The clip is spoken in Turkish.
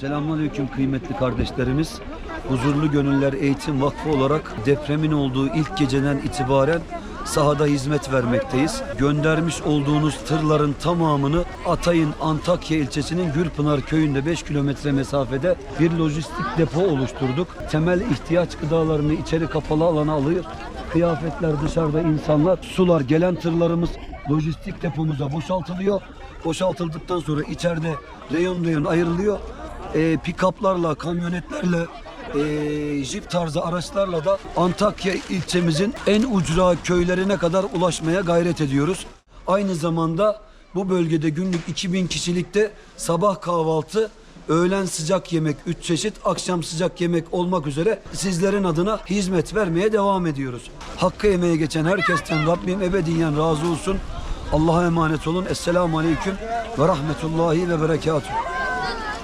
Selamünaleyküm kıymetli kardeşlerimiz. Huzurlu Gönüller Eğitim Vakfı olarak depremin olduğu ilk geceden itibaren sahada hizmet vermekteyiz. Göndermiş olduğunuz tırların tamamını Atay'ın Antakya ilçesinin Gürpınar köyünde 5 kilometre mesafede bir lojistik depo oluşturduk. Temel ihtiyaç gıdalarını içeri kapalı alana alıyor. Kıyafetler dışarıda insanlar, sular gelen tırlarımız lojistik depomuza boşaltılıyor. Boşaltıldıktan sonra içeride reyon reyon ayrılıyor. E, pick-up'larla, kamyonetlerle, e, jip tarzı araçlarla da Antakya ilçemizin en ucra köylerine kadar ulaşmaya gayret ediyoruz. Aynı zamanda bu bölgede günlük 2000 kişilikte sabah kahvaltı, öğlen sıcak yemek 3 çeşit, akşam sıcak yemek olmak üzere sizlerin adına hizmet vermeye devam ediyoruz. Hakkı emeğe geçen herkesten Rabbim ebediyen razı olsun. Allah'a emanet olun. Esselamu Aleyküm ve Rahmetullahi ve Berekatuhu.